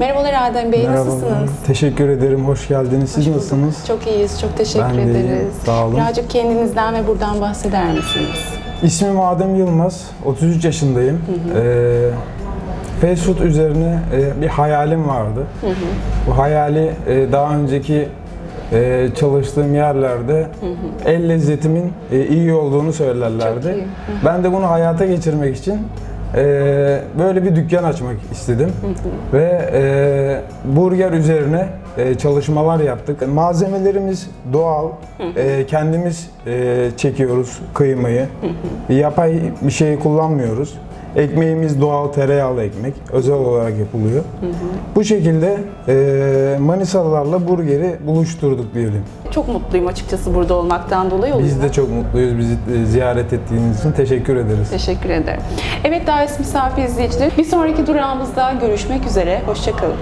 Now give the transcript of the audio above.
Merhabalar Adem Bey, Merhabalar. nasılsınız? Teşekkür ederim. Hoş geldiniz. Siz Hoş nasılsınız? Çok iyiyiz, çok teşekkür Ben ederiz. sağ olun. Birazcık kendinizden ve buradan bahseder misiniz? İsmim Adem Yılmaz. 33 yaşındayım. Ee, fast food üzerine e, bir hayalim vardı. Bu hayali e, daha önceki e, çalıştığım yerlerde el lezzetimin e, iyi olduğunu söylerlerdi. İyi. Ben de bunu hayata geçirmek için e, böyle bir dükkan açmak istedim. Ve e, burger üzerine e, çalışmalar yaptık. Malzemelerimiz doğal. E, kendimiz e, çekiyoruz kıymayı. Yapay bir şey kullanmıyoruz. Ekmeğimiz doğal tereyağlı ekmek. Özel olarak yapılıyor. Bu şekilde e, Manisalılarla burgeri buluşturduk diyelim. Çok mutluyum açıkçası burada olmaktan dolayı. O Biz de çok mutluyuz bizi e, ziyaret ettiğiniz için. Teşekkür ederiz. Teşekkür ederim. Evet, davet misafir izleyiciler. Bir sonraki durağımızda görüşmek üzere. Hoşçakalın.